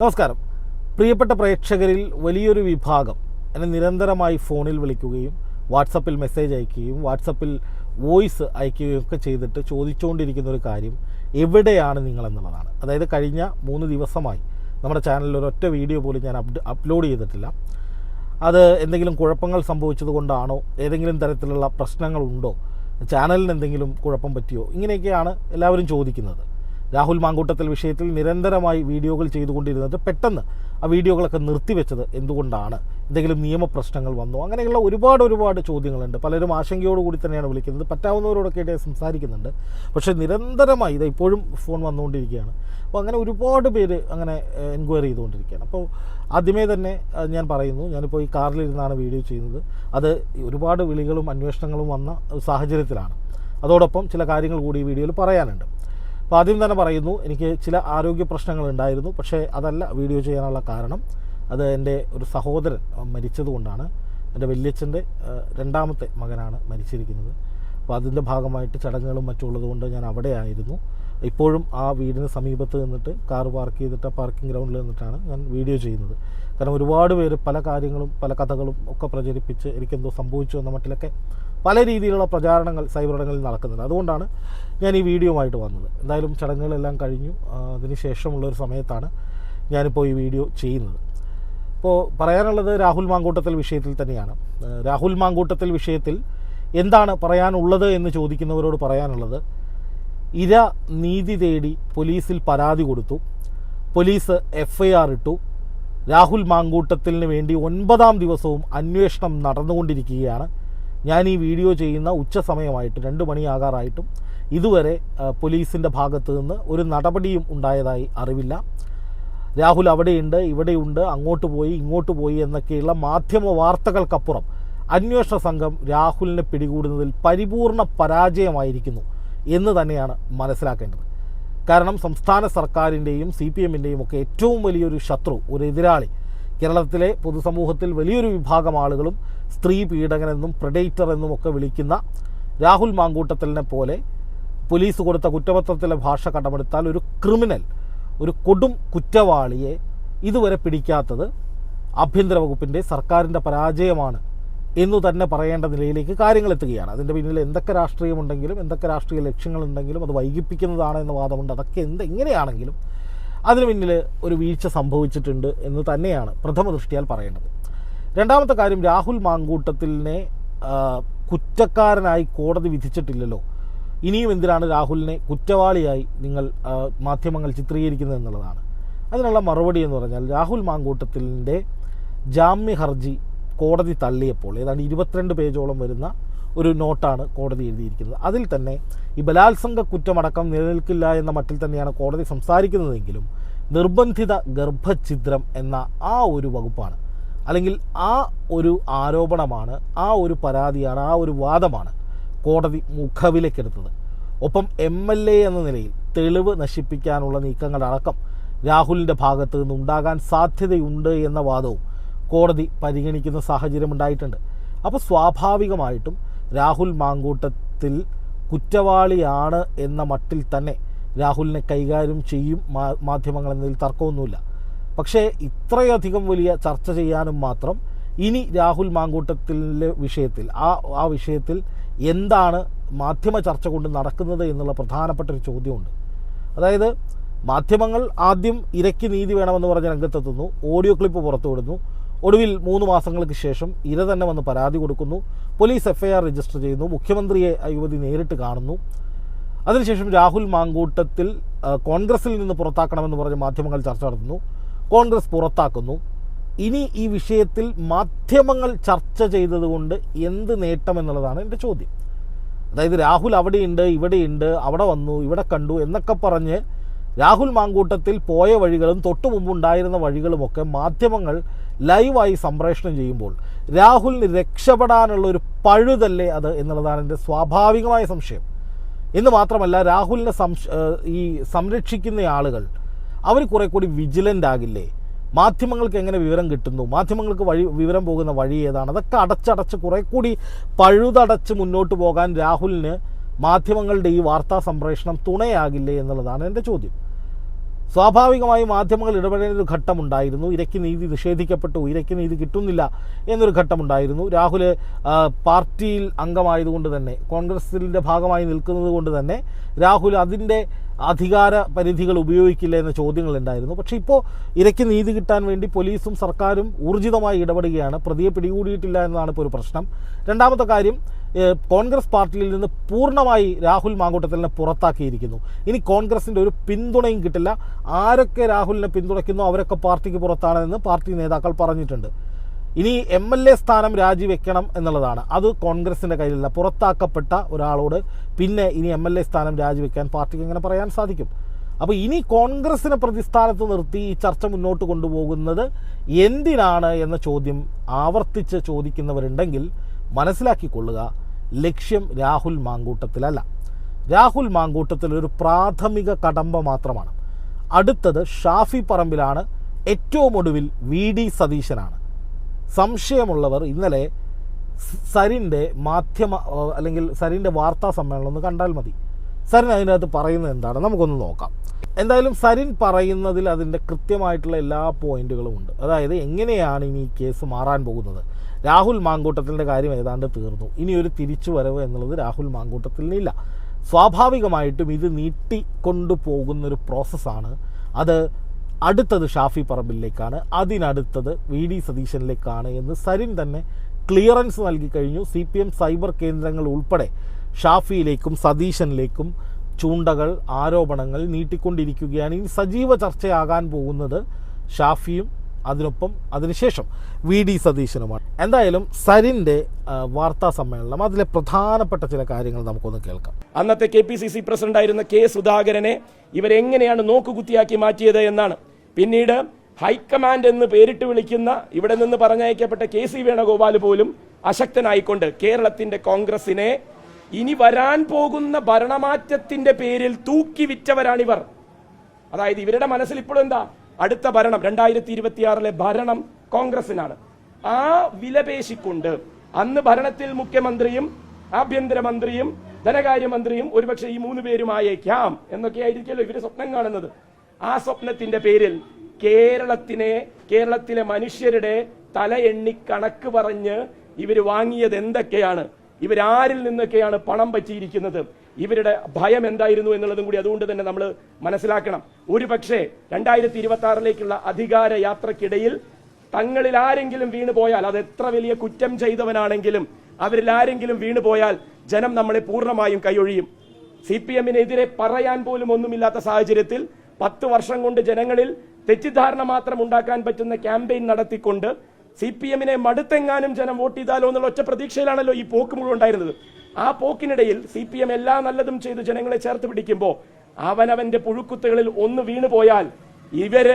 നമസ്കാരം. പ്രിയപ്പെട്ട പ്രേക്ഷകരിൽ വലിയൊരു വിഭാഗം എന്നെ നിരന്തരമായി ഫോണിൽ വിളിക്കുകയും വാട്സപ്പിൽ മെസ്സേജ് അയക്കുകയും വാട്സപ്പിൽ വോയിസ് അയക്കുകയും ഒക്കെ ചെയ്തിട്ട് ചോദിച്ചുകൊണ്ടിരിക്കുന്ന ഒരു കാര്യം എവിടെയാണ് നിങ്ങളെന്നുള്ളതാണ്. അതായത് കഴിഞ്ഞ മൂന്ന് ദിവസമായി നമ്മുടെ ചാനലിൽ ഒരൊറ്റ വീഡിയോ പോലും ഞാൻ അപ്ലോഡ് ചെയ്തിട്ടില്ല. അത് എന്തെങ്കിലും കുഴപ്പങ്ങൾ സംഭവിച്ചത് കൊണ്ടാണോ ഏതെങ്കിലും തരത്തിലുള്ള പ്രശ്നങ്ങളുണ്ടോ ചാനലിന് എന്തെങ്കിലും കുഴപ്പം പറ്റിയോ ഇങ്ങനെയൊക്കെയാണ് എല്ലാവരും ചോദിക്കുന്നത്. രാഹുൽ മാങ്കൂട്ടത്തിൽ വിഷയത്തിൽ നിരന്തരമായി വീഡിയോകൾ ചെയ്തുകൊണ്ടിരുന്നത് പെട്ടെന്ന് ആ വീഡിയോകളൊക്കെ നിർത്തിവെച്ചത് എന്തുകൊണ്ടാണ്? എന്തെങ്കിലും നിയമപ്രശ്നങ്ങൾ വന്നു? അങ്ങനെയുള്ള ഒരുപാട് ഒരുപാട് ചോദ്യങ്ങളുണ്ട്. പലരും ആശങ്കയോടുകൂടി തന്നെയാണ് വിളിക്കുന്നത്. പറ്റാവുന്നവരോടൊക്കെ ആയിട്ട് സംസാരിക്കുന്നുണ്ട്. പക്ഷേ നിരന്തരമായി ഇത് ഇപ്പോഴും ഫോൺ വന്നുകൊണ്ടിരിക്കുകയാണ്. അപ്പോൾ അങ്ങനെ ഒരുപാട് പേര് അങ്ങനെ എൻക്വയറി ചെയ്തുകൊണ്ടിരിക്കുകയാണ്. അപ്പോൾ ആദ്യമേ തന്നെ ഞാൻ പറയുന്നു ഞാനിപ്പോൾ ഈ കാറിലിരുന്നാണ് വീഡിയോ ചെയ്യുന്നത്. അത് ഒരുപാട് വിളികളും അന്വേഷണങ്ങളും വന്ന സാഹചര്യത്തിലാണ്. അതോടൊപ്പം ചില കാര്യങ്ങൾ കൂടി ഈ വീഡിയോയിൽ പറയാനുണ്ട്. അപ്പോൾ ആദ്യം തന്നെ പറയുന്നു എനിക്ക് ചില ആരോഗ്യ പ്രശ്നങ്ങൾ ഉണ്ടായിരുന്നു. പക്ഷേ അതല്ല വീഡിയോ ചെയ്യാനുള്ള കാരണം. അത് എന്റെ ഒരു സഹോദരൻ മരിച്ചതുകൊണ്ടാണ് എന്റെ വല്യച്ഛന്റെ രണ്ടാമത്തെ മകനാണ് മരിച്ചിരിക്കുന്നത്. അപ്പോൾ അതിന്റെ ഭാഗമായിട്ട് ചടങ്ങുകളും മറ്റുള്ളതുകൊണ്ട് ഞാൻ അവിടെ ആയിരുന്നു ഇപ്പോഴും ആ വീടിന് സമീപത്ത് നിന്നിട്ട് കാർ പാർക്ക് ചെയ്തിട്ട് പാർക്കിംഗ് ഗ്രൗണ്ടിൽ നിന്നിട്ടാണ് ഞാൻ വീഡിയോ ചെയ്യുന്നത്. കാരണം ഒരുപാട് പേര് പല കാര്യങ്ങളും പല കഥകളും ഒക്കെ പ്രചരിപ്പിച്ച് എനിക്കെന്തോ സംഭവിച്ചു എന്ന മട്ടിലൊക്കെ പല രീതിയിലുള്ള പ്രചാരണങ്ങൾ സൈബർ ഇടങ്ങളിൽ നടക്കുന്നുണ്ട്. അതുകൊണ്ടാണ് ഞാൻ ഈ വീഡിയോയുമായിട്ട് വന്നത്. എന്തായാലും ചടങ്ങുകളെല്ലാം കഴിഞ്ഞു. അതിന് ശേഷമുള്ള ഒരു സമയത്താണ് ഞാനിപ്പോൾ ഈ വീഡിയോ ചെയ്യുന്നത്. ഇപ്പോൾ പറയാനുള്ളത് രാഹുൽ മാങ്കൂട്ടത്തിൽ വിഷയത്തിൽ തന്നെയാണ്. രാഹുൽ മാങ്കൂട്ടത്തിൽ വിഷയത്തിൽ എന്താണ് പറയാനുള്ളത് എന്ന് ചോദിക്കുന്നവരോട് പറയാനുള്ളത് ഇര നീതി തേടി പോലീസിൽ പരാതി കൊടുത്തു. പോലീസ് എഫ്ഐആർ ഇട്ടു. രാഹുൽ മാങ്കൂട്ടത്തിന് വേണ്ടി ഒൻപതാം ദിവസവും അന്വേഷണം നടന്നുകൊണ്ടിരിക്കുകയാണ്. ഞാൻ ഈ വീഡിയോ ചെയ്യുന്ന ഉച്ച സമയമായിട്ട് രണ്ട് മണിയാകാറായിട്ടും ഇതുവരെ പോലീസിന്റെ ഭാഗത്തു നിന്ന് ഒരു നടപടിയും ഉണ്ടായതായി അറിവില്ല. രാഹുൽ അവിടെയുണ്ട് ഇവിടെയുണ്ട് അങ്ങോട്ട് പോയി ഇങ്ങോട്ട് പോയി എന്നൊക്കെയുള്ള മാധ്യമ വാർത്തകൾക്കപ്പുറം അന്വേഷണ സംഘം രാഹുലിനെ പിടികൂടുന്നതിൽ പരിപൂർണ പരാജയമായിരിക്കുന്നു. എന്ന് തന്നെയാണ് മനസ്സിലാക്കേണ്ടത്. കാരണം സംസ്ഥാന സർക്കാരിന്റെയും സി പി എമ്മിന്റെയും ഒക്കെ ഏറ്റവും വലിയൊരു ശത്രു ഒരു എതിരാളി. കേരളത്തിലെ പൊതുസമൂഹത്തിൽ വലിയൊരു വിഭാഗം ആളുകളും സ്ത്രീ പീഡകനെന്നും പ്രഡേറ്റർ എന്നും ഒക്കെ വിളിക്കുന്ന രാഹുൽ മാങ്കൂട്ടത്തലിനെ പോലെ പോലീസ് കൊടുത്ത കുറ്റപത്രത്തിലെ ഭാഷ കടമെടുത്താൽ ഒരു ക്രിമിനൽ ഒരു കൊടും കുറ്റവാളിയെ ഇതുവരെ പിടിക്കാത്തത് ആഭ്യന്തര വകുപ്പിന്റെ സർക്കാരിന്റെ പരാജയമാണ്. എന്നു തന്നെ പറയേണ്ട നിലയിലേക്ക് കാര്യങ്ങൾ എത്തുകയാണ്. അതിന്റെ പിന്നിൽ എന്തൊക്കെ രാഷ്ട്രീയമുണ്ടെങ്കിലും എന്തൊക്കെ രാഷ്ട്രീയ ലക്ഷ്യങ്ങളുണ്ടെങ്കിലും അത് വൈകിപ്പിക്കുന്നതാണ് എന്ന വാദമുണ്ട്. അതൊക്കെ എന്ത് എങ്ങനെയാണെങ്കിലും അതിന് പിന്നിൽ ഒരു വീഴ്ച സംഭവിച്ചിട്ടുണ്ട് എന്ന് തന്നെയാണ് പ്രഥമ ദൃഷ്ടിയാൽ പറയേണ്ടത്. രണ്ടാമത്തെ കാര്യം രാഹുൽ മാങ്കൂട്ടത്തിലിനെ കുറ്റക്കാരനായി കോടതി വിധിച്ചിട്ടില്ലല്ലോ. ഇനിയും എന്തിനാണ് രാഹുലിനെ കുറ്റവാളിയായി നിങ്ങൾ മാധ്യമങ്ങൾ ചിത്രീകരിക്കുന്നത് എന്നുള്ളതാണ്. അതിനുള്ള മറുപടി എന്ന് പറഞ്ഞാൽ രാഹുൽ മാങ്കൂട്ടത്തിലിന്റെ ജാമ്യ ഹർജി കോടതി തള്ളിയപ്പോൾ ഏതാണ്ട് ഇരുപത്തിരണ്ട് പേജോളം വരുന്ന ഒരു നോട്ടാണ് കോടതി എഴുതിയിരിക്കുന്നത്. അതിൽ തന്നെ ഈ ബലാത്സംഗ കുറ്റമടക്കം നിലനിൽക്കില്ല എന്ന മട്ടിൽ തന്നെയാണ് കോടതി സംസാരിക്കുന്നതെങ്കിലും നിർബന്ധിത ഗർഭഛിദ്രം എന്ന ആ ഒരു വകുപ്പാണ്. അല്ലെങ്കിൽ ആ ഒരു ആരോപണമാണ് ആ ഒരു പരാതിയാണ് ആ ഒരു വാദമാണ് കോടതി മുഖവിലേക്കെടുത്തത് ഒപ്പം എം എൽ എ എന്ന നിലയിൽ തെളിവ് നശിപ്പിക്കാനുള്ള നീക്കങ്ങളടക്കം രാഹുലിന്റെ ഭാഗത്ത് നിന്നുണ്ടാകാൻ സാധ്യതയുണ്ട് എന്ന വാദവും കോടതി പരിഗണിക്കുന്ന സാഹചര്യം ഉണ്ടായിട്ടുണ്ട് അപ്പോൾ സ്വാഭാവികമായിട്ടും രാഹുൽ മാങ്കൂട്ടത്തിൽ കുറ്റവാളിയാണ് എന്ന മട്ടിൽ തന്നെ രാഹുലിനെ കൈകാര്യം ചെയ്യും മാധ്യമങ്ങൾ എന്നതിൽ തർക്കമൊന്നുമില്ല. പക്ഷേ ഇത്രയധികം വലിയ ചർച്ച ചെയ്യാനും മാത്രം ഇനി രാഹുൽ മാങ്കൂട്ടത്തിലെ വിഷയത്തിൽ ആ ആ വിഷയത്തിൽ എന്താണ് മാധ്യമ ചർച്ച കൊണ്ട് നടക്കുന്നത് എന്നുള്ള പ്രധാനപ്പെട്ട ഒരു ചോദ്യമുണ്ട്. അതായത് മാധ്യമങ്ങൾ ആദ്യം ഇരയ്ക്ക് നീതി വേണമെന്ന് പറഞ്ഞ് രംഗത്തെത്തുന്നു ഓഡിയോ ക്ലിപ്പ് പുറത്തുവിടുന്നു ഒടുവിൽ മൂന്ന് മാസങ്ങൾക്ക് ശേഷം ഇര തന്നെ വന്ന് പരാതി കൊടുക്കുന്നു. പോലീസ് എഫ്ഐആർ രജിസ്റ്റർ ചെയ്യുന്നു. മുഖ്യമന്ത്രിയെ യുവതി നേരിട്ട് കാണുന്നു. അതിനുശേഷം രാഹുൽ മാങ്കൂട്ടത്തിൽ കോൺഗ്രസിൽ നിന്ന് പുറത്താക്കണമെന്ന് പറഞ്ഞ് മാധ്യമങ്ങൾ ചർച്ച നടത്തുന്നു. കോൺഗ്രസ് പുറത്താക്കുന്നു. ഇനി ഈ വിഷയത്തിൽ മാധ്യമങ്ങൾ ചർച്ച ചെയ്തതുകൊണ്ട് എന്ത് നേട്ടം എന്നുള്ളതാണ് എന്റെ ചോദ്യം. അതായത് രാഹുൽ അവിടെയുണ്ട് ഇവിടെയുണ്ട് അവിടെ വന്നു ഇവിടെ കണ്ടു എന്നൊക്കെ പറഞ്ഞ് രാഹുൽ മാങ്കൂട്ടത്തിൽ പോയ വഴികളും തൊട്ടു മുമ്പുണ്ടായിരുന്ന വഴികളുമൊക്കെ മാധ്യമങ്ങൾ ലൈവായി സംപ്രേഷണം ചെയ്യുമ്പോൾ രാഹുലിന് രക്ഷപ്പെടാനുള്ള ഒരു പഴുതല്ലേ അത് എന്നുള്ളതാണ് എന്റെ സ്വാഭാവികമായ സംശയം. എന്ന് മാത്രമല്ല രാഹുലിനെ സംശ ഈ സംരക്ഷിക്കുന്ന ആളുകൾ അവർ കുറെ കൂടി വിജിലന്റ് ആകില്ലേ? മാധ്യമങ്ങൾക്ക് എങ്ങനെ വിവരം കിട്ടുന്നു? മാധ്യമങ്ങൾക്ക് വഴി വിവരം പോകുന്ന വഴി ഏതാണ്? അതൊക്കെ അടച്ചടച്ച് കുറെ കൂടി പഴുതടച്ച് മുന്നോട്ട് പോകാൻ രാഹുലിന് മാധ്യമങ്ങളുടെ ഈ വാർത്താ സംപ്രേഷണം തുണയാകില്ലേ എന്നുള്ളതാണ് എന്റെ ചോദ്യം. സ്വാഭാവികമായും മാധ്യമങ്ങൾ ഇടപെടേണ്ട ഒരു ഘട്ടമുണ്ടായിരുന്നു. ഇരയ്ക്ക് നീതി നിഷേധിക്കപ്പെട്ടു. ഇരയ്ക്ക് നീതി കിട്ടുന്നില്ല എന്നൊരു ഘട്ടമുണ്ടായിരുന്നു. രാഹുൽ പാർട്ടിയിൽ അംഗമായതുകൊണ്ട് തന്നെ കോൺഗ്രസിന്റെ ഭാഗമായി നിൽക്കുന്നത് കൊണ്ട് തന്നെ രാഹുൽ അതിന്റെ അധികാര പരിധികൾ ഉപയോഗിക്കില്ല എന്ന ചോദ്യങ്ങൾ ചോദ്യങ്ങളുണ്ടായിരുന്നു പക്ഷേ ഇപ്പോൾ ഇരയ്ക്ക് നീതി കിട്ടാൻ വേണ്ടി പോലീസും സർക്കാരും ഊർജിതമായി ഇടപെടുകയാണ്. പ്രതിയെ പിടികൂടിയിട്ടില്ല എന്നതാണ് ഇപ്പോൾ ഒരു പ്രശ്നം. രണ്ടാമത്തെ കാര്യം കോൺഗ്രസ് പാർട്ടിയിൽ നിന്ന് പൂർണമായി രാഹുൽ മാങ്കൂട്ടത്തലിനെ പുറത്താക്കിയിരിക്കുന്നു. ഇനി കോൺഗ്രസിന്റെ ഒരു പിന്തുണയും കിട്ടില്ല. ആരൊക്കെ രാഹുലിനെ പിന്തുണയ്ക്കുന്നു അവരൊക്കെ പാർട്ടിക്ക് പുറത്താണെന്ന് പാർട്ടി നേതാക്കൾ പറഞ്ഞിട്ടുണ്ട്. ഇനി എം എൽ എ സ്ഥാനം രാജിവെക്കണം എന്നുള്ളതാണ്. അത് കോൺഗ്രസിന്റെ കയ്യിലല്ല. പുറത്താക്കപ്പെട്ട ഒരാളോട് പിന്നെ ഇനി എം എൽ എ സ്ഥാനം രാജിവെക്കാൻ പാർട്ടിക്ക് എങ്ങനെ പറയാൻ സാധിക്കും? അപ്പോൾ ഇനി കോൺഗ്രസിനെ പ്രതിസ്ഥാനത്ത് നിർത്തി ഈ ചർച്ച മുന്നോട്ട് കൊണ്ടുപോകുന്നത് എന്തിനാണ് എന്ന ചോദ്യം ആവർത്തിച്ച് ചോദിക്കുന്നവരുണ്ടെങ്കിൽ മനസ്സിലാക്കിക്കൊള്ളുക. ലക്ഷ്യം രാഹുൽ മാങ്കൂട്ടത്തിലല്ല. രാഹുൽ മാങ്കൂട്ടത്തിൽ ഒരു പ്രാഥമിക കടമ്പ മാത്രമാണ്. അടുത്തത് ഷാഫി പറമ്പിലാണ് ഏറ്റവും ഒടുവിൽ വി ഡി സതീശനാണ്. സംശയമുള്ളവർ ഇന്നലെ സരിന്റെ മാധ്യമ അല്ലെങ്കിൽ സരിന്റെ വാർത്താ സമ്മേളനം ഒന്ന് കണ്ടാൽ മതി. സരിൻ അതിനകത്ത് പറയുന്നത് എന്താണ്? നമുക്കൊന്ന് നോക്കാം. എന്തായാലും സരിൻ പറയുന്നതിൽ അതിന്റെ കൃത്യമായിട്ടുള്ള എല്ലാ പോയിന്റുകളും ഉണ്ട്. അതായത് എങ്ങനെയാണ് ഇനി ഈ കേസ് മാറാൻ പോകുന്നത്? രാഹുൽ മാങ്കൂട്ടത്തിന്റെ കാര്യം ഏതാണ്ട് തീർന്നു. ഇനി ഒരു തിരിച്ചു വരവ് എന്നുള്ളത് രാഹുൽ മാങ്കൂട്ടത്തിലില്ല. സ്വാഭാവികമായിട്ടും ഇത് നീട്ടിക്കൊണ്ടു പോകുന്നൊരു പ്രോസസ്സാണ്. അത് അടുത്തത് ഷാഫി പറമ്പിലേക്കാണ് അതിനടുത്തത് വി ഡി സതീശനിലേക്കാണ് എന്ന് സരിൻ തന്നെ ക്ലിയറൻസ് നൽകി കഴിഞ്ഞു. സി പി എം സൈബർ കേന്ദ്രങ്ങൾ ഉൾപ്പെടെ ഷാഫിയിലേക്കും സതീശനിലേക്കും ചൂണ്ടകൾ ആരോപണങ്ങൾ നീട്ടിക്കൊണ്ടിരിക്കുകയാണ്. ഇനി സജീവ ചർച്ചയാകാൻ പോകുന്നത് ഷാഫിയും അതിനൊപ്പം അതിനുശേഷം വി ഡി സതീശനുമാണ്. എന്തായാലും സരിന്റെ വാർത്താ സമ്മേളനം അതിലെ പ്രധാനപ്പെട്ട ചില കാര്യങ്ങൾ നമുക്കൊന്ന് കേൾക്കാം. അന്നത്തെ കെ പി സി സി പ്രസിഡന്റായിരുന്ന കെ സുധാകരനെ ഇവരെങ്ങനെയാണ് നോക്കുകുത്തിയാക്കി മാറ്റിയത് എന്നാണ്. പിന്നീട് ഹൈക്കമാൻഡ് എന്ന് പേരിട്ട് വിളിക്കുന്ന ഇവിടെ നിന്ന് പറഞ്ഞയക്കപ്പെട്ട കെ സി വേണുഗോപാൽ പോലും അശക്തനായിക്കൊണ്ട് കേരളത്തിന്റെ കോൺഗ്രസിനെ ഇനി വരാൻ പോകുന്ന ഭരണമാറ്റത്തിന്റെ പേരിൽ തൂക്കി വിറ്റവരാണിവർ അതായത് ഇവരുടെ മനസ്സിൽ ഇപ്പോഴും എന്താ അടുത്ത ഭരണം രണ്ടായിരത്തി ഇരുപത്തിയാറിലെ ഭരണം കോൺഗ്രസിനാണ്. ആ വിലപേശിക്കൊണ്ട് അന്ന് ഭരണത്തിൽ മുഖ്യമന്ത്രിയും ആഭ്യന്തരമന്ത്രിയും ധനകാര്യമന്ത്രിയും ഒരുപക്ഷെ ഈ മൂന്ന് പേരുമായേക്കാം എന്നൊക്കെ ആയിരിക്കുമല്ലോ ഇവർ സ്വപ്നം കാണുന്നത്. ആ സ്വപ്നത്തിന്റെ പേരിൽ കേരളത്തിനെ കേരളത്തിലെ മനുഷ്യരുടെ തല എണ്ണി കണക്ക് പറഞ്ഞ് ഇവർ വാങ്ങിയത് എന്തൊക്കെയാണ്? ഇവരാരിൽ നിന്നൊക്കെയാണ് പണം പറ്റിയിരിക്കുന്നത്. ഇവരുടെ ഭയം എന്തായിരുന്നു എന്നുള്ളതും കൂടി അതുകൊണ്ട് തന്നെ നമ്മൾ മനസ്സിലാക്കണം. ഒരു പക്ഷേ രണ്ടായിരത്തി ഇരുപത്തി ആറിലേക്കുള്ള അധികാര യാത്രക്കിടയിൽ തങ്ങളിൽ ആരെങ്കിലും വീണു പോയാൽ അത് എത്ര വലിയ കുറ്റം ചെയ്തവനാണെങ്കിലും അവരിൽ ആരെങ്കിലും വീണു പോയാൽ ജനം നമ്മളെ പൂർണമായും കൈയൊഴിയും. സി പി എമ്മിനെതിരെ പറയാൻ പോലും ഒന്നുമില്ലാത്ത സാഹചര്യത്തിൽ പത്ത് വർഷം കൊണ്ട് ജനങ്ങളിൽ തെറ്റിദ്ധാരണ മാത്രം ഉണ്ടാക്കാൻ പറ്റുന്ന ക്യാമ്പയിൻ നടത്തിക്കൊണ്ട് സി പി എമ്മിനെ മടുത്തെങ്ങാനും ജനം വോട്ട് ചെയ്താലോ എന്നുള്ള ഒറ്റ പ്രതീക്ഷയിലാണല്ലോ ഈ പോക്ക് മുഴുവൻ ഉണ്ടായിരുന്നത്. ആ പോക്കിനിടയിൽ സി പി എം എല്ലാ നല്ലതും ചെയ്ത് ജനങ്ങളെ ചേർത്ത് പിടിക്കുമ്പോൾ അവനവന്റെ പുഴുക്കുത്തുകളിൽ ഒന്ന് വീണു പോയാൽ ഇവർ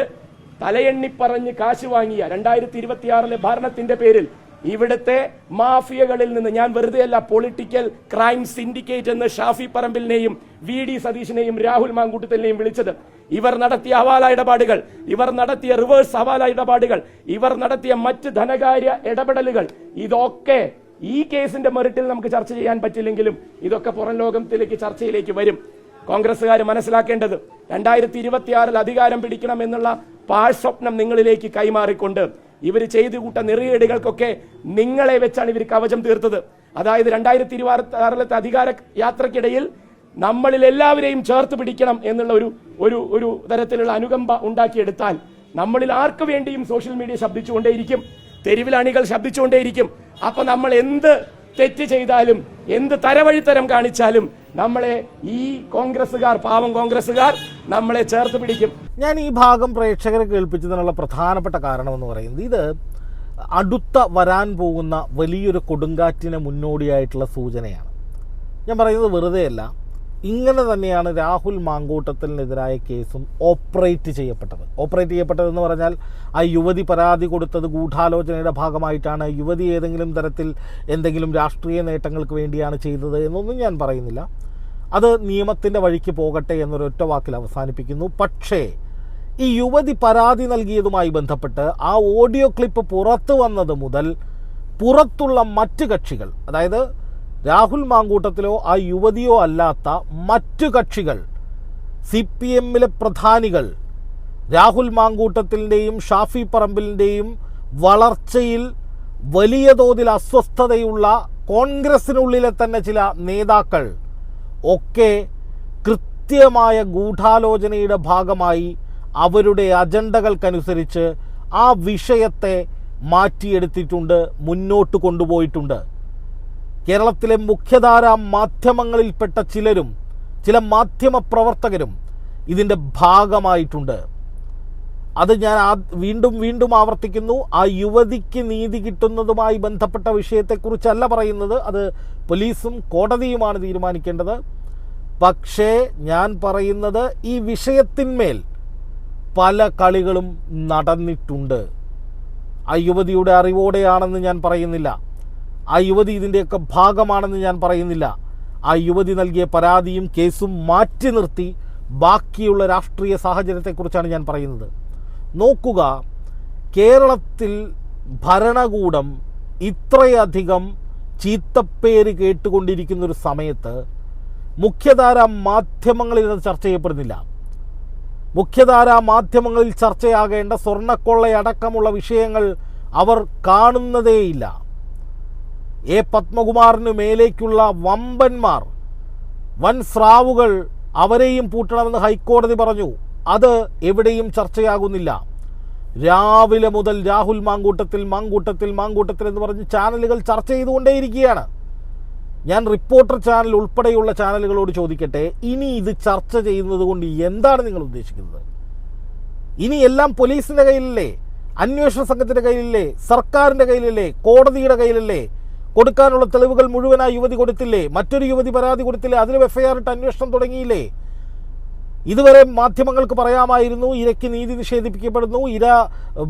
തലയെണ്ണി പറഞ്ഞ് കാശ് വാങ്ങിയ രണ്ടായിരത്തി ഇരുപത്തിയാറിലെ ഭരണത്തിന്റെ പേരിൽ ഇവിടുത്തെ മാഫിയകളിൽ നിന്ന് ഞാൻ വെറുതെയല്ല പൊളിറ്റിക്കൽ ക്രൈം സിൻഡിക്കേറ്റ് എന്ന് ഷാഫി പറമ്പിലിനെയും വി ഡി സതീഷിനെയും രാഹുൽ മാങ്കൂട്ടത്തിനെയും വിളിച്ചത്. ഇവർ നടത്തിയ ഹവാല ഇടപാടുകൾ ഇവർ നടത്തിയ റിവേഴ്സ് ഹവാല ഇടപാടുകൾ ഇവർ നടത്തിയ മറ്റ് ധനകാര്യ ഇടപെടലുകൾ ഇതൊക്കെ ഈ കേസിന്റെ മെറിറ്റിൽ നമുക്ക് ചർച്ച ചെയ്യാൻ പറ്റില്ലെങ്കിലും ഇതൊക്കെ പുറം ലോകത്തിലേക്ക് ചർച്ചയിലേക്ക് വരും. കോൺഗ്രസ്സുകാർ മനസ്സിലാക്കേണ്ടത് രണ്ടായിരത്തി ഇരുപത്തിയാറിൽ അധികാരം പിടിക്കണം എന്നുള്ള പാഴ്സ്വപ്നം നിങ്ങളിലേക്ക് കൈമാറിക്കൊണ്ട് ഇവർ ചെയ്തു കൂട്ട നെറിയേടുകൾക്കൊക്കെ നിങ്ങളെ വെച്ചാണ് ഇവർ കവചം തീർത്തത്. അതായത് രണ്ടായിരത്തി ഇരുപത്തി ആറിലത്തെ അധികാര യാത്രക്കിടയിൽ നമ്മളിൽ എല്ലാവരെയും ചേർത്ത് പിടിക്കണം എന്നുള്ള ഒരു ഒരു ഒരു തരത്തിലുള്ള അനുകമ്പ ഉണ്ടാക്കിയെടുത്താൽ നമ്മളിൽ ആർക്ക് വേണ്ടിയും സോഷ്യൽ മീഡിയ ശബ്ദിച്ചുകൊണ്ടേയിരിക്കും. തെരുവിൽ അണികൾ ശബ്ദിച്ചുകൊണ്ടേയിരിക്കും. അപ്പൊ നമ്മൾ എന്ത് തെറ്റ് ചെയ്താലും എന്ത് തരവഴിത്തരം കാണിച്ചാലും നമ്മളെ ഈ കോൺഗ്രസ്സുകാർ പാവം കോൺഗ്രസ്സുകാർ നമ്മളെ ചേർത്ത് പിടിക്കും. ഞാൻ ഈ ഭാഗം പ്രേക്ഷകരെ കേൾപ്പിച്ചതിനുള്ള പ്രധാനപ്പെട്ട കാരണം എന്ന് പറയുന്നത് ഇത് അടുത്ത വരാൻ പോകുന്ന വലിയൊരു കൊടുങ്കാറ്റിന് മുന്നോടിയായിട്ടുള്ള സൂചനയാണ്. ഞാൻ പറയുന്നത് വെറുതെയല്ല. ഇങ്ങനെ തന്നെയാണ് രാഹുൽ മാങ്കൂട്ടത്തിനെതിരായ കേസും ഓപ്പറേറ്റ് ചെയ്യപ്പെട്ടത്. ഓപ്പറേറ്റ് ചെയ്യപ്പെട്ടതെന്ന് പറഞ്ഞാൽ ആ യുവതി പരാതി കൊടുത്തത് ഗൂഢാലോചനയുടെ ഭാഗമായിട്ടാണ്. യുവതി ഏതെങ്കിലും തരത്തിൽ എന്തെങ്കിലും രാഷ്ട്രീയ നേട്ടങ്ങൾക്ക് വേണ്ടിയാണ് ചെയ്തത് എന്നൊന്നും ഞാൻ പറയുന്നില്ല. അത് നിയമത്തിന്റെ വഴിക്ക് പോകട്ടെ എന്നൊരൊറ്റ വാക്കിൽ അവസാനിപ്പിക്കുന്നു. പക്ഷേ ഈ യുവതി പരാതി നൽകിയതുമായി ബന്ധപ്പെട്ട് ആ ഓഡിയോ ക്ലിപ്പ് പുറത്തു വന്നത് മുതൽ പുറത്തുള്ള മറ്റ് കക്ഷികൾ അതായത് രാഹുൽ മാങ്കൂട്ടത്തിലോ ആ യുവതിയോ അല്ലാത്ത മറ്റു കക്ഷികൾ സി പി എമ്മിലെ പ്രധാനികൾ രാഹുൽ മാങ്കൂട്ടത്തിന്റെയും ഷാഫി പറമ്പിലിന്റെയും വളർച്ചയിൽ വലിയ തോതിൽ അസ്വസ്ഥതയുള്ള കോൺഗ്രസിനുള്ളിലെ തന്നെ ചില നേതാക്കൾ ഒക്കെ കൃത്യമായ ഗൂഢാലോചനയുടെ ഭാഗമായി അവരുടെ അജണ്ടകൾക്കനുസരിച്ച് ആ വിഷയത്തെ മാറ്റിയെടുത്തിട്ടുണ്ട് മുന്നോട്ട് കൊണ്ടുപോയിട്ടുണ്ട്. കേരളത്തിലെ മുഖ്യധാര മാധ്യമങ്ങളിൽപ്പെട്ട ചിലരും ചില മാധ്യമ പ്രവർത്തകരും ഇതിന്റെ ഭാഗമായിട്ടുണ്ട്. അത് ഞാൻ ആ വീണ്ടും വീണ്ടും ആവർത്തിക്കുന്നു. ആ യുവതിക്ക് നീതി കിട്ടുന്നതുമായി ബന്ധപ്പെട്ട വിഷയത്തെക്കുറിച്ചല്ല പറയുന്നത്. അത് പോലീസും കോടതിയുമാണ് തീരുമാനിക്കേണ്ടത്. പക്ഷേ ഞാൻ പറയുന്നത് ഈ വിഷയത്തിന്മേൽ പല കളികളും നടന്നിട്ടുണ്ട്. ആ യുവതിയുടെ അറിവോടെയാണെന്ന് ഞാൻ പറയുന്നില്ല. ആ യുവതി ഇതിന്റെയൊക്കെ ഭാഗമാണെന്ന് ഞാൻ പറയുന്നില്ല. ആ യുവതി നൽകിയ പരാതിയും കേസും മാറ്റി നിർത്തി ബാക്കിയുള്ള രാഷ്ട്രീയ സാഹചര്യത്തെക്കുറിച്ചാണ് ഞാൻ പറയുന്നത്. നോക്കുക കേരളത്തിൽ ഭരണകൂടം ഇത്രയധികം ചീത്തപ്പേര് കേട്ടുകൊണ്ടിരിക്കുന്ന ഒരു സമയത്ത് മുഖ്യധാര മാധ്യമങ്ങളിൽ അത് ചർച്ച ചെയ്യപ്പെടുന്നില്ല. മുഖ്യധാര മാധ്യമങ്ങളിൽ ചർച്ചയാകേണ്ട സ്വർണക്കൊള്ളയടക്കമുള്ള വിഷയങ്ങൾ അവർ കാണുന്നതേയില്ല. എ പത്മകുമാറിന് മേലേക്കുള്ള വമ്പന്മാർ വൻ സ്രാവുകൾ അവരെയും പൂട്ടണമെന്ന് ഹൈക്കോടതി പറഞ്ഞു. അത് എവിടെയും ചർച്ചയാകുന്നില്ല. രാവിലെ മുതൽ രാഹുൽ മാങ്കൂട്ടത്തിൽ മാങ്കൂട്ടത്തിൽ മാങ്കൂട്ടത്തിൽ എന്ന് പറഞ്ഞ് ചാനലുകൾ ചർച്ച ചെയ്തുകൊണ്ടേയിരിക്കുകയാണ്. ഞാൻ റിപ്പോർട്ടർ ചാനൽ ഉൾപ്പെടെയുള്ള ചാനലുകളോട് ചോദിക്കട്ടെ ഇനി ഇത് ചർച്ച ചെയ്യുന്നത് കൊണ്ട് എന്താണ് നിങ്ങൾ ഉദ്ദേശിക്കുന്നത്? ഇനി എല്ലാം പോലീസിന്റെ കയ്യിലല്ലേ? അന്വേഷണ സംഘത്തിന്റെ കയ്യിലല്ലേ? സർക്കാരിന്റെ കയ്യിലല്ലേ? കോടതിയുടെ കയ്യിലല്ലേ? കൊടുക്കാനുള്ള തെളിവുകൾ മുഴുവൻ ആ യുവതി കൊടുത്തില്ലേ? മറ്റൊരു യുവതി പരാതി കൊടുത്തില്ലേ? അതിലും എഫ്ഐആർ ഇട്ട് അന്വേഷണം തുടങ്ങിയില്ലേ? ഇതുവരെ മാധ്യമങ്ങൾക്ക് പറയാമായിരുന്നു ഇരയ്ക്ക് നീതി നിഷേധിപ്പിക്കപ്പെടുന്നു ഇര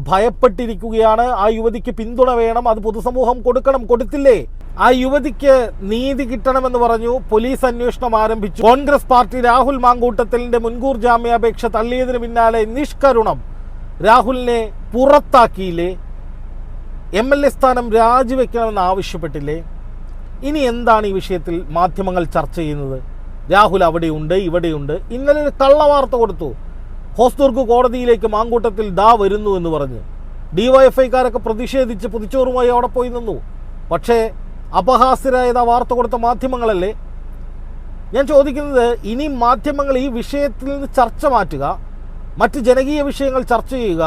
ഭയപ്പെട്ടിരിക്കുകയാണ് ആ യുവതിക്ക് പിന്തുണ വേണം അത് പൊതുസമൂഹം കൊടുക്കണം കൊടുത്തില്ലേ? ആ യുവതിക്ക് നീതി കിട്ടണമെന്ന് പറഞ്ഞു പോലീസ് അന്വേഷണം ആരംഭിച്ചു. കോൺഗ്രസ് പാർട്ടി രാഹുൽ മാങ്കൂട്ടത്തലിന്റെ മുൻകൂർ ജാമ്യാപേക്ഷ തള്ളിയതിന് പിന്നാലെ നിഷ്കരുണം രാഹുലിനെ പുറത്താക്കിയില്ലേ? എം എൽ എ സ്ഥാനം രാജിവെക്കണമെന്ന് ആവശ്യപ്പെട്ടില്ലേ? ഇനി എന്താണ് ഈ വിഷയത്തിൽ മാധ്യമങ്ങൾ ചർച്ച ചെയ്യുന്നത്? രാഹുൽ അവിടെയുണ്ട് ഇവിടെയുണ്ട്. ഇന്നലെ ഒരു കള്ളവാർത്ത കൊടുത്തു. ഹോസ്ദുർഗ് കോടതിയിലേക്ക് മാങ്കൂട്ടത്തിൽ ദാ വരുന്നു എന്ന് പറഞ്ഞ്. ഡിവൈഎഫ്ഐക്കാരൊക്കെ പ്രതിഷേധിച്ച് പുതിച്ചോറുമായി അവിടെ പോയി നിന്നു. പക്ഷേ അപഹാസ്യരായത് ആ വാർത്ത കൊടുത്ത മാധ്യമങ്ങളല്ലേ? ഞാൻ ചോദിക്കുന്നത് ഇനി മാധ്യമങ്ങൾ ഈ വിഷയത്തിൽ നിന്ന് ചർച്ച മാറ്റുക മറ്റ് ജനകീയ വിഷയങ്ങൾ ചർച്ച ചെയ്യുക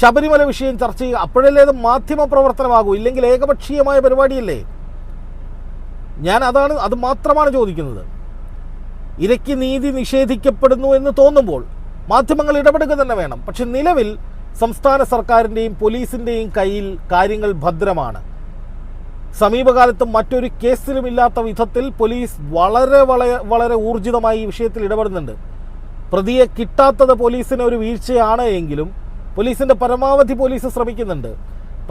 ശബരിമല വിഷയം ചർച്ച ചെയ്യുക. അപ്പോഴല്ലേ അത് മാധ്യമ പ്രവർത്തനമാകൂ. ഇല്ലെങ്കിൽ ഏകപക്ഷീയമായ പരിപാടിയല്ലേ? ഞാൻ അതാണ് അത് മാത്രമാണ് ചോദിക്കുന്നത്. ഇരയ്ക്ക് നീതി നിഷേധിക്കപ്പെടുന്നു എന്ന് തോന്നുമ്പോൾ മാധ്യമങ്ങൾ ഇടപെടുക തന്നെ വേണം. പക്ഷെ നിലവിൽ സംസ്ഥാന സർക്കാരിന്റെയും പോലീസിന്റെയും കയ്യിൽ കാര്യങ്ങൾ ഭദ്രമാണ്. സമീപകാലത്ത് മറ്റൊരു കേസിലും ഇല്ലാത്ത വിധത്തിൽ പോലീസ് വളരെ വളരെ വളരെ ഊർജിതമായി ഈ വിഷയത്തിൽ ഇടപെടുന്നുണ്ട്. പ്രതിയെ കിട്ടാത്തത് പോലീസിന് ഒരു വീഴ്ചയാണ് എങ്കിലും പോലീസിന്റെ പരമാവധി പോലീസ് ശ്രമിക്കുന്നുണ്ട്.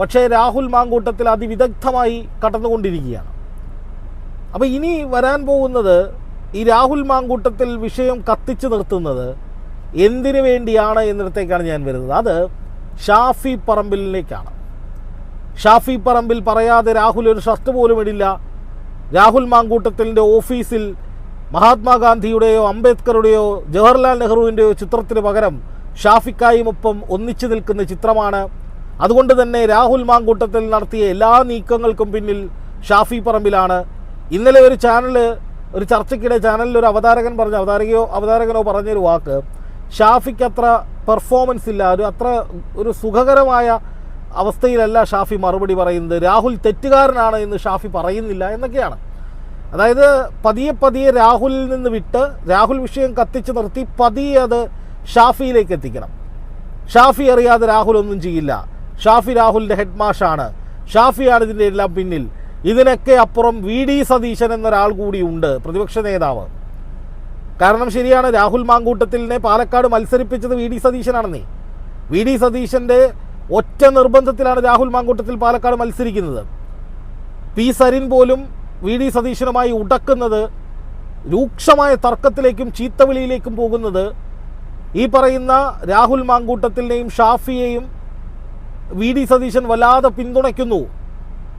പക്ഷേ രാഹുൽ മാങ്കൂട്ടത്തിൽ അതിവിദഗ്ധമായി കടന്നുകൊണ്ടിരിക്കുകയാണ്. അപ്പോൾ ഇനി വരാൻ പോകുന്നത് ഈ രാഹുൽ മാങ്കൂട്ടത്തിൽ വിഷയം കത്തിച്ചു നിർത്തുന്നത് എന്തിനു വേണ്ടിയാണ് എന്നിടത്തേക്കാണ് ഞാൻ വരുന്നത്. അത് ഷാഫി പറമ്പിലേക്കാണ് ഷാഫി പറമ്പിൽ പറയാതെ രാഹുൽ ഒരു ഷർട്ട് പോലും ഇടില്ല. രാഹുൽ മാങ്കൂട്ടത്തിന്റെ ഓഫീസിൽ മഹാത്മാഗാന്ധിയുടെയോ അംബേദ്കറുടെയോ ജവഹർലാൽ നെഹ്റുവിന്റെയോ ചിത്രത്തിന് പകരം ഷാഫിക്കായുമൊപ്പം ഒന്നിച്ചു നിൽക്കുന്ന ചിത്രമാണ്. അതുകൊണ്ട് തന്നെ രാഹുൽ മാങ്കൂട്ടത്തിൽ നടത്തിയ എല്ലാ നീക്കങ്ങൾക്കും പിന്നിൽ ഷാഫി പറമ്പിലാണ്. ഇന്നലെ ഒരു ചാനൽ ഒരു ചർച്ചയ്ക്കിടെ ചാനലിൽ ഒരു അവതാരകൻ പറഞ്ഞ അവതാരകയോ അവതാരകനോ പറഞ്ഞൊരു വാക്ക് ഷാഫിക്ക് അത്ര പെർഫോമൻസ് ഇല്ല ഒരു അത്ര ഒരു സുഖകരമായ അവസ്ഥയിലല്ല ഷാഫി മറുപടി പറയുന്നത്. രാഹുൽ തെറ്റുകാരനാണ് എന്ന് ഷാഫി പറയുന്നില്ല എന്നൊക്കെയാണ്. അതായത് പതിയെ പതിയെ രാഹുലിൽ നിന്ന് വിട്ട് രാഹുൽ വിഷയം കത്തിച്ച് നിർത്തി പതിയെ അത് ഷാഫിയിലേക്ക് എത്തിക്കണം. ഷാഫി അറിയാതെ രാഹുൽ ഒന്നും ചെയ്യില്ല. ഷാഫി രാഹുലിന്റെ ഹെഡ് മാഷാണ് ഷാഫിയാണ് ഇതിന്റെ എല്ലാം പിന്നിൽ. ഇതിനൊക്കെ അപ്പുറം വി ഡി സതീശൻ എന്നൊരാൾ കൂടിയുണ്ട് പ്രതിപക്ഷ നേതാവ്. കാരണം ശരിയാണ് രാഹുൽ മാങ്കൂട്ടത്തിലിനെ പാലക്കാട് മത്സരിപ്പിച്ചത് വി ഡി സതീശനാണെന്നേ. വി ഡി സതീശന്റെ ഒറ്റ നിർബന്ധത്തിലാണ് രാഹുൽ മാങ്കൂട്ടത്തിൽ പാലക്കാട് മത്സരിക്കുന്നത്. പി സരിൻ പോലും വി ഡി സതീശനുമായി ഉടക്കുന്നത് രൂക്ഷമായ തർക്കത്തിലേക്കും ചീത്തവിളിയിലേക്കും പോകുന്നത് ഈ പറയുന്ന രാഹുൽ മാങ്കൂട്ടത്തിനെയും ഷാഫിയെയും വി ഡി സതീശൻ വല്ലാതെ പിന്തുണയ്ക്കുന്നു.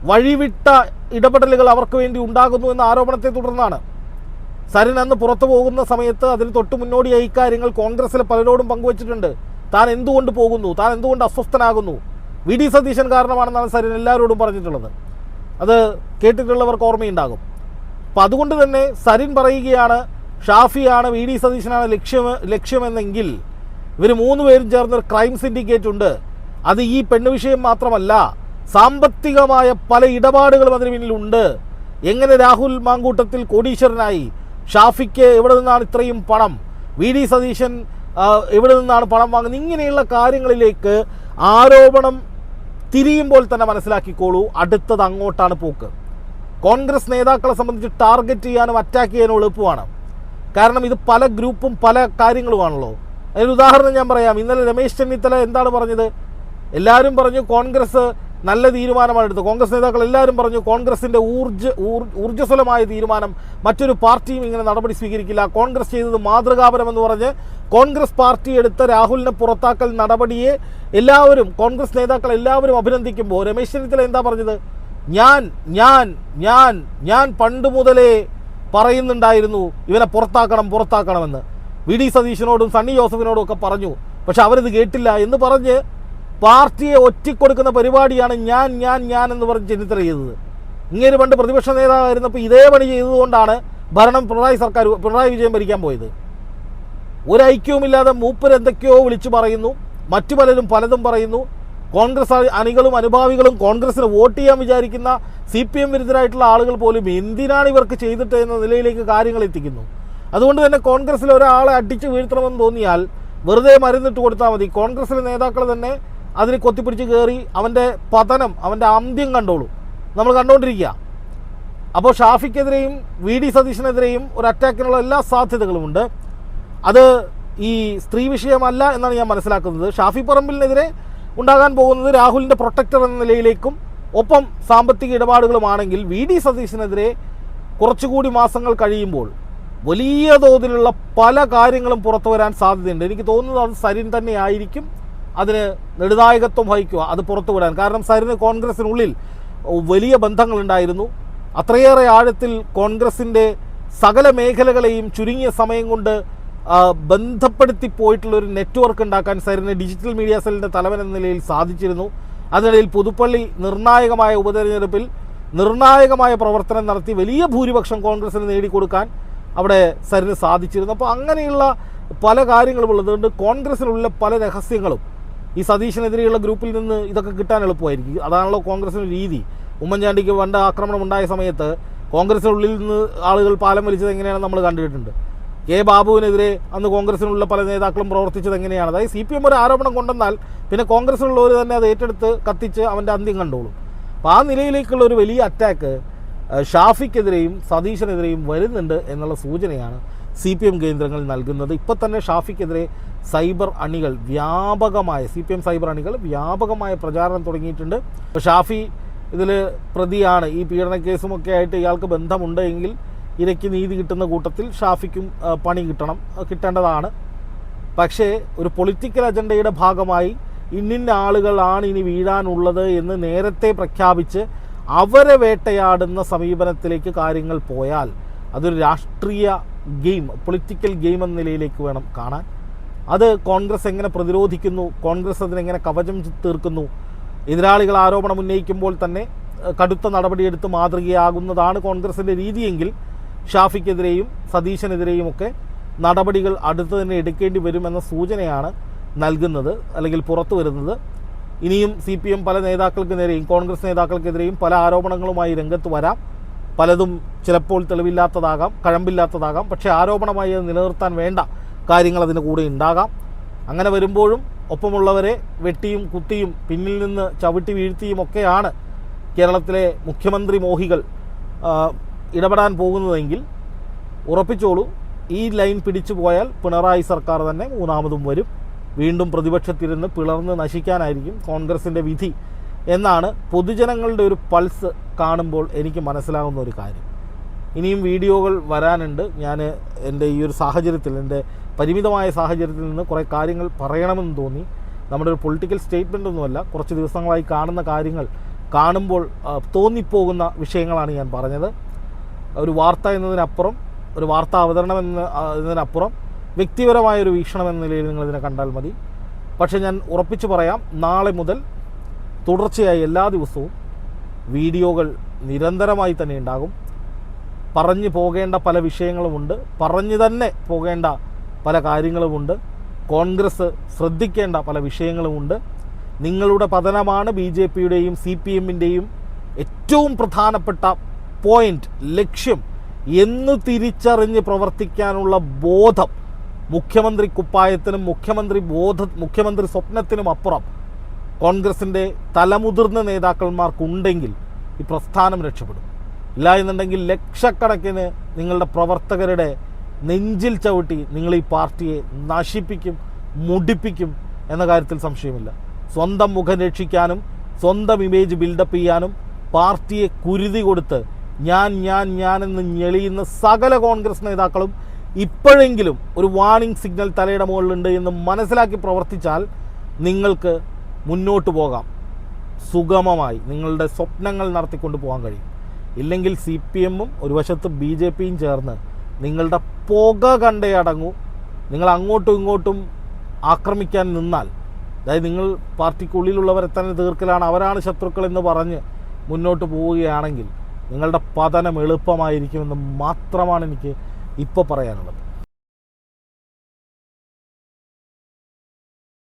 വഴിവിട്ട ഇടപെടലുകൾ അവർക്ക് വേണ്ടി ഉണ്ടാകുന്നു എന്ന ആരോപണത്തെ തുടർന്നാണ്. സരിൻ അന്ന് പുറത്തു പോകുന്ന സമയത്ത് അതിന് തൊട്ട് മുന്നോടിയായി ഇക്കാര്യങ്ങൾ കോൺഗ്രസിലെ പലരോടും പങ്കുവച്ചിട്ടുണ്ട്. താൻ എന്തുകൊണ്ട് പോകുന്നു? താൻ എന്തുകൊണ്ട് അസ്വസ്ഥനാകുന്നു? വി ഡി സതീശൻ കാരണമാണെന്നാണ് സരിൻ എല്ലാവരോടും പറഞ്ഞിട്ടുള്ളത്. അത് കേട്ടിട്ടുള്ളവർക്ക് ഓർമ്മയുണ്ടാകും. അപ്പം അതുകൊണ്ട് തന്നെ സരിൻ പറയുകയാണ് ഷാഫിയാണ് വി ഡി സതീശനാണ് ലക്ഷ്യം ലക്ഷ്യമെന്നെങ്കിൽ ഇവർ മൂന്ന് പേരും ചേർന്നൊരു ക്രൈം സിൻഡിക്കേറ്റ് ഉണ്ട്. അത് ഈ പെണ്ണ് വിഷയം മാത്രമല്ല സാമ്പത്തികമായ പല ഇടപാടുകളും അതിന് പിന്നിലുണ്ട് എങ്ങനെ രാഹുൽ മാങ്കൂട്ടത്തിൽ കോടീശ്വരനായി? ഷാഫിക്ക് എവിടെ നിന്നാണ് ഇത്രയും പണം? വി ഡി സതീശൻ എവിടെ നിന്നാണ് പണം വാങ്ങുന്നത്? ഇങ്ങനെയുള്ള കാര്യങ്ങളിലേക്ക് ആരോപണം തിരിയുമ്പോൾ തന്നെ മനസ്സിലാക്കിക്കോളൂ. അടുത്തത് അങ്ങോട്ടാണ് പോക്ക്. കോൺഗ്രസ് നേതാക്കളെ സംബന്ധിച്ച് ടാർഗറ്റ് ചെയ്യാനും അറ്റാക്ക് ചെയ്യാനും എളുപ്പമാണ്. കാരണം ഇത് പല ഗ്രൂപ്പും പല കാര്യങ്ങളുമാണല്ലോ. അതിന് ഉദാഹരണം ഞാൻ പറയാം. ഇന്നലെ രമേശ് ചെന്നിത്തല എന്താണ് പറഞ്ഞത്? എല്ലാവരും പറഞ്ഞു കോൺഗ്രസ് നല്ല തീരുമാനമാണ് എടുത്തത്. കോൺഗ്രസ് നേതാക്കൾ എല്ലാവരും പറഞ്ഞു കോൺഗ്രസിന്റെ ഊർജ ഊർ- ഊർജസ്വലമായ തീരുമാനം മറ്റൊരു പാർട്ടിയും ഇങ്ങനെ നടപടി സ്വീകരിക്കില്ല. കോൺഗ്രസ് ചെയ്തത് മാതൃകാപരമെന്ന് പറഞ്ഞ് കോൺഗ്രസ് പാർട്ടി എടുത്ത രാഹുലിനെ പുറത്താക്കൽ നടപടിയെ എല്ലാവരും കോൺഗ്രസ് നേതാക്കൾ എല്ലാവരും അഭിനന്ദിക്കുമ്പോൾ രമേശ് ചെന്നിത്തല എന്താ പറഞ്ഞത്? ഞാൻ ഞാൻ ഞാൻ ഞാൻ പണ്ട് മുതലേ പറയുന്നുണ്ടായിരുന്നു ഇവനെ പുറത്താക്കണം പുറത്താക്കണമെന്ന്. വി. ഡി. സതീശനോടും സണ്ണി ജോസഫിനോടും ഒക്കെ പറഞ്ഞു പക്ഷെ അവരിത് കേട്ടില്ല എന്ന് പറഞ്ഞ് പാർട്ടിയെ ഒറ്റിക്കൊടുക്കുന്ന പരിപാടിയാണ് ഞാൻ ഞാൻ ഞാൻ എന്ന് പറഞ്ഞ് ചെന്നിത്തല ചെയ്തത്. ഇങ്ങനെ പണ്ട് പ്രതിപക്ഷ നേതാവായിരുന്നപ്പോൾ ഇതേ പണി ചെയ്തതുകൊണ്ടാണ് ഭരണം പിണറായി സർക്കാർ പിണറായി വിജയൻ ഭരിക്കാൻ പോയത്. ഒരു ഐക്യവുമില്ലാതെ മൂപ്പർ വിളിച്ചു പറയുന്നു മറ്റു പലരും പലതും പറയുന്നു. കോൺഗ്രസ് അണി- അണികളും അനുഭാവികളും കോൺഗ്രസിന് വോട്ട് ചെയ്യാൻ വിചാരിക്കുന്ന സി പി എം വിരുദ്ധരായിട്ടുള്ള ആളുകൾ പോലും എന്തിനാണ് ഇവർക്ക് ചെയ്തിട്ട് എന്ന നിലയിലേക്ക് കാര്യങ്ങൾ എത്തിക്കുന്നു? അതുകൊണ്ട് തന്നെ കോൺഗ്രസ്സിൽ ഒരാളെ അടിച്ചു വീഴ്ത്തണമെന്ന് തോന്നിയാൽ വെറുതെ മരുന്നിട്ട് കൊടുത്താൽ മതി. കോൺഗ്രസിലെ നേതാക്കൾ തന്നെ അതിന് കൊത്തിപ്പിടിച്ച് കയറി അവന്റെ പതനം അവന്റെ അന്ത്യം കണ്ടോളൂ. നമ്മൾ കണ്ടുകൊണ്ടിരിക്കുക അപ്പോൾ ഷാഫിക്കെതിരെയും വി ഡി സതീശനെതിരെയും ഒരു അറ്റാക്കിനുള്ള എല്ലാ സാധ്യതകളുമുണ്ട് അത് ഈ സ്ത്രീ വിഷയമല്ല എന്നാണ് ഞാൻ മനസ്സിലാക്കുന്നത്. ഷാഫി പറമ്പിലിനെതിരെ ഉണ്ടാകാൻ പോകുന്നത് രാഹുലിന്റെ പ്രൊട്ടക്ടർ എന്ന നിലയിലേക്കും ഒപ്പം സാമ്പത്തിക ഇടപാടുകളുമാണെങ്കിൽ വി ഡി സതീശനെതിരെ കുറച്ചുകൂടി മാസങ്ങൾ കഴിയുമ്പോൾ വലിയ തോതിലുള്ള പല കാര്യങ്ങളും പുറത്തു വരാൻ സാധ്യതയുണ്ട്. എനിക്ക് തോന്നുന്നത് അത് സരിൻ തന്നെ ആയിരിക്കും അതിന് നെടുനായകത്വം വഹിക്കുക അത് പുറത്തു വിടാൻ. കാരണം സരിന് കോൺഗ്രസിനുള്ളിൽ വലിയ ബന്ധങ്ങളുണ്ടായിരുന്നു. അത്രയേറെ ആഴത്തിൽ കോൺഗ്രസിന്റെ സകല മേഖലകളെയും ചുരുങ്ങിയ സമയം കൊണ്ട് ബന്ധപ്പെടുത്തി പോയിട്ടുള്ള ഒരു നെറ്റ്വർക്ക് ഉണ്ടാക്കാൻ സരിന് ഡിജിറ്റൽ മീഡിയ സെല്ലിന്റെ തലവൻ എന്ന നിലയിൽ സാധിച്ചിരുന്നു. അതിനിടയിൽ പുതുപ്പള്ളി നിർണായകമായ ഉപതെരഞ്ഞെടുപ്പിൽ നിർണായകമായ പ്രവർത്തനം നടത്തി വലിയ ഭൂരിപക്ഷം കോൺഗ്രസിന് നേടിക്കൊടുക്കാൻ അവിടെ സരിന് സാധിച്ചിരുന്നു. അപ്പോൾ അങ്ങനെയുള്ള പല കാര്യങ്ങളും ഉള്ളതുകൊണ്ട് കോൺഗ്രസിനുള്ള പല രഹസ്യങ്ങളും ഈ സതീശനെതിരെയുള്ള ഗ്രൂപ്പിൽ നിന്ന് ഇതൊക്കെ കിട്ടാൻ എളുപ്പമായിരിക്കും. അതാണല്ലോ കോൺഗ്രസിന് രീതി. ഉമ്മൻചാണ്ടിക്ക് പണ്ട് ആക്രമണം ഉണ്ടായ സമയത്ത് കോൺഗ്രസിനുള്ളിൽ നിന്ന് ആളുകൾ പാലം വലിച്ചത് എങ്ങനെയാണെന്ന് നമ്മൾ കണ്ടിട്ടുണ്ട്. കെ ബാബുവിനെതിരെ അന്ന് കോൺഗ്രസിനുള്ള പല നേതാക്കളും പ്രവർത്തിച്ചത് എങ്ങനെയാണ്? അതായത് സി പി എം ഒരു ആരോപണം കൊണ്ടുവന്നാൽ പിന്നെ കോൺഗ്രസിലുള്ളവർ തന്നെ അത് ഏറ്റെടുത്ത് കത്തിച്ച് അവന്റെ അന്ത്യം കണ്ടോളും. അപ്പോൾ ആ നിലയിലേക്കുള്ള ഒരു വലിയ അറ്റാക്ക് ഷാഫിക്കെതിരെയും സതീശനെതിരെയും വരുന്നുണ്ട് എന്നുള്ള സൂചനയാണ് സി പി എം കേന്ദ്രങ്ങൾ നൽകുന്നത്. ഇപ്പോൾ തന്നെ ഷാഫിക്കെതിരെ സൈബർ അണികൾ വ്യാപകമായ സി പി എം സൈബർ അണികൾ വ്യാപകമായ പ്രചാരണം തുടങ്ങിയിട്ടുണ്ട്. ഷാഫി ഇതിൽ പ്രതിയാണ്. ഈ പീഡന കേസുമൊക്കെ ആയിട്ട് ഇയാൾക്ക് ബന്ധമുണ്ട് എങ്കിൽ ഇരയ്ക്ക് നീതി കിട്ടുന്ന കൂട്ടത്തിൽ ഷാഫിക്കും പണി കിട്ടണം കിട്ടേണ്ടതാണ്. പക്ഷേ ഒരു പൊളിറ്റിക്കൽ അജണ്ടയുടെ ഭാഗമായി ഇന്നിന്ന ആളുകളാണ് ഇനി വീഴാനുള്ളത് എന്ന് നേരത്തെ പ്രഖ്യാപിച്ച് അവരെ വേട്ടയാടുന്ന സമീപനത്തിലേക്ക് കാര്യങ്ങൾ പോയാൽ അതൊരു രാഷ്ട്രീയ ഗെയിം പൊളിറ്റിക്കൽ ഗെയിം എന്ന നിലയിലേക്ക് വേണം കാണാൻ. അത് കോൺഗ്രസ് എങ്ങനെ പ്രതിരോധിക്കുന്നു കോൺഗ്രസ് അതിനെങ്ങനെ കവചം തീർക്കുന്നു എതിരാളികൾ ആരോപണം ഉന്നയിക്കുമ്പോൾ തന്നെ കടുത്ത നടപടിയെടുത്ത് മാതൃകയാകുന്നതാണ് കോൺഗ്രസിന്റെ രീതിയെങ്കിൽ ഷാഫിക്കെതിരെയും സതീശനെതിരെയും ഒക്കെ നടപടികൾ അടുത്ത് തന്നെ എടുക്കേണ്ടി വരുമെന്ന സൂചനയാണ് നൽകുന്നത് അല്ലെങ്കിൽ പുറത്തു വരുന്നത്. ഇനിയും സി പി എം പല നേതാക്കൾക്ക് നേരെയും കോൺഗ്രസ് നേതാക്കൾക്കെതിരെയും പല ആരോപണങ്ങളുമായി രംഗത്ത് വരാം. പലതും ചിലപ്പോൾ തെളിവില്ലാത്തതാകാം കഴമ്പില്ലാത്തതാകാം. പക്ഷേ ആരോപണമായി അത് നിലനിർത്താൻ വേണ്ട കാര്യങ്ങൾ അതിന് കൂടെ ഉണ്ടാകാം. അങ്ങനെ വരുമ്പോഴും ഒപ്പമുള്ളവരെ വെട്ടിയും കുത്തിയും പിന്നിൽ നിന്ന് ചവിട്ടി വീഴ്ത്തിയും ഒക്കെയാണ് കേരളത്തിലെ മുഖ്യമന്ത്രി മോഹികൾ ഇടപെടാൻ പോകുന്നതെങ്കിൽ ഉറപ്പിച്ചോളൂ ഈ ലൈൻ പിടിച്ചു പോയാൽ പിണറായി സർക്കാർ തന്നെ മൂന്നാമതും വരും. വീണ്ടും പ്രതിപക്ഷത്തിരുന്ന് പിളർന്ന് നശിക്കാനായിരിക്കും കോൺഗ്രസിന്റെ വിധി എന്നാണ് പൊതുജനങ്ങളുടെ ഒരു പൾസ് കാണുമ്പോൾ എനിക്ക് മനസ്സിലാകുന്ന ഒരു കാര്യം. ഇനിയും വീഡിയോകൾ വരാനുണ്ട്. ഞാൻ എന്റെ ഈ ഒരു സാഹചര്യത്തിൽ എന്റെ പരിമിതമായ സാഹചര്യത്തിൽ നിന്ന് കുറേ കാര്യങ്ങൾ പറയണമെന്ന് തോന്നി. നമ്മുടെ ഒരു പൊളിറ്റിക്കൽ സ്റ്റേറ്റ്മെന്റ് ഒന്നുമല്ല കുറച്ച് ദിവസങ്ങളായി കാണുന്ന കാര്യങ്ങൾ കാണുമ്പോൾ തോന്നിപ്പോകുന്ന വിഷയങ്ങളാണ് ഞാൻ പറഞ്ഞത്. ഒരു വാർത്ത എന്നതിനപ്പുറം ഒരു വാർത്താ അവതരണം എന്ന എന്നതിനപ്പുറം വ്യക്തിപരമായ ഒരു വീക്ഷണം എന്ന നിലയിൽ നിങ്ങൾ ഇതിനെ കണ്ടാൽ മതി. പക്ഷേ ഞാൻ ഉറപ്പിച്ചു പറയാം നാളെ മുതൽ തുടർച്ചയായി എല്ലാ ദിവസവും വീഡിയോകൾ നിരന്തരമായി തന്നെ ഉണ്ടാകും. പറഞ്ഞു പോകേണ്ട പല വിഷയങ്ങളുമുണ്ട് പറഞ്ഞു തന്നെ പോകേണ്ട പല കാര്യങ്ങളുമുണ്ട് കോൺഗ്രസ് ശ്രദ്ധിക്കേണ്ട പല വിഷയങ്ങളുമുണ്ട്. നിങ്ങളുടെ പതനമാണ് ബി ജെ പിയുടെയും സി പി എമ്മിന്റെയും ഏറ്റവും പ്രധാനപ്പെട്ട പോയിന്റ് ലക്ഷ്യം എന്ന് തിരിച്ചറിഞ്ഞ് പ്രവർത്തിക്കാനുള്ള ബോധം മുഖ്യമന്ത്രി കുപ്പായത്തിനും മുഖ്യമന്ത്രി ബോധ മുഖ്യമന്ത്രി സ്വപ്നത്തിനും അപ്പുറം കോൺഗ്രസിന്റെ തലമുതിർന്ന നേതാക്കന്മാർക്കുണ്ടെങ്കിൽ ഈ പ്രസ്ഥാനം രക്ഷപ്പെടും. ഇല്ല എന്നുണ്ടെങ്കിൽ ലക്ഷക്കണക്കിന് നിങ്ങളുടെ പ്രവർത്തകരുടെ നെഞ്ചിൽ ചവിട്ടി നിങ്ങൾ ഈ പാർട്ടിയെ നശിപ്പിക്കും മുടിപ്പിക്കും എന്ന കാര്യത്തിൽ സംശയമില്ല. സ്വന്തം മുഖം രക്ഷിക്കാനും സ്വന്തം ഇമേജ് ബിൽഡപ്പ് ചെയ്യാനും പാർട്ടിയെ കുരുതി കൊടുത്ത് ഞാൻ ഞാൻ ഞാൻ എന്ന് ഞെളിയുന്ന സകല കോൺഗ്രസ് നേതാക്കളും ഇപ്പോഴെങ്കിലും ഒരു വാണിംഗ് സിഗ്നൽ തലയുടെ മുകളിലുണ്ട് എന്ന് മനസ്സിലാക്കി പ്രവർത്തിച്ചാൽ നിങ്ങൾക്ക് മുന്നോട്ട് പോകാം. സുഗമമായി നിങ്ങളുടെ സ്വപ്നങ്ങൾ നടത്തിക്കൊണ്ട് പോകാൻ കഴിയും. ഇല്ലെങ്കിൽ സി പി എമ്മും ഒരു വശത്ത് ബി ജെ പിയും ചേർന്ന് നിങ്ങളുടെ പുക കണ്ടേ അടങ്ങൂ. നിങ്ങൾ അങ്ങോട്ടും ഇങ്ങോട്ടും ആക്രമിക്കാൻ നിന്നാൽ അതായത് നിങ്ങൾ പാർട്ടിക്കുള്ളിലുള്ളവരെ തന്നെ തീർക്കലാണ് അവരാണ് ശത്രുക്കൾ എന്ന് പറഞ്ഞ് മുന്നോട്ട് പോവുകയാണെങ്കിൽ നിങ്ങളുടെ പതനം എളുപ്പമായിരിക്കുമെന്ന് മാത്രമാണ് എനിക്ക് ഇപ്പോൾ പറയാനുള്ളത്.